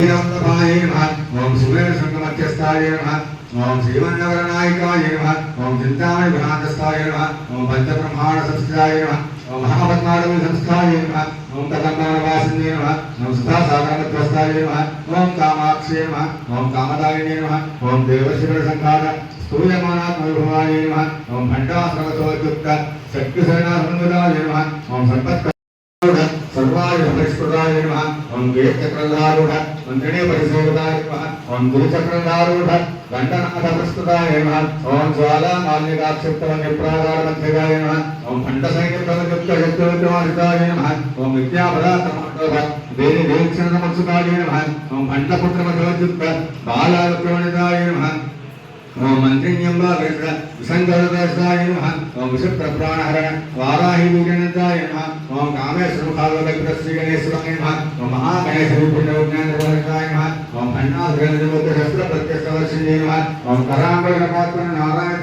శ్రీరామదాయ నమః ఓం సుమేర సంగమధ్యస్థాయ నమః ఓం శ్రీమన్నవరనాయకాయ నమః ఓం చింతామణి భ్రాంతస్థాయ నమః ఓం పంచబ్రహ్మాణ సంస్థాయ నమః ఓం మహాపద్మాడవి సంస్థాయ నమః ఓం కదంబానవాసినే నమః ఓం సుధాసాగరమధ్యస్థాయ నమః ఓం కామాక్షే నమః ఓం కామదాయినే నమః ఓం దేవశివ సంఘాత స్థూయమానాత్మవిభవాయ నమః ఓం భండాసనసోయుక్త సంపత్ ఓం మంత్రిణే పరిసేవితాయ నమః. ఓం గురుచక్రధారూఢ దండనాథ ప్రస్తుతాయ నమః. ఓం జ్వాలా మాల్యకాక్షిప్తవ నిప్రాగార మధ్యగాయ నమః. ఓం ఖండ సైన్యప్రదయుక్త శక్తియుక్తమానితాయ నమః. ఓం విద్యాపదార్థమాటోభ దేవి దేవక్షణ సమత్సుతాయ నమః. ఓం ఖండపుత్ర మధోద్యుక్త బాలాయుక్తమణితాయ నమః. ఓం మంత్రిణ్యంబా విష విసంగరదాయ ఓం విషప్రప్రాణహరణ వారాహి వీరనందాయ ఓం కామేశ్వరముఖాలోకృత గణేశ్వరాయ నమః ఓం మహాగణేశ్వరి పుణ్యవిజ్ఞానవర్గాయ ఓం ఖండాధరణ ప్రత్యక్షవర్షిణే నమః ఓం నారాయణ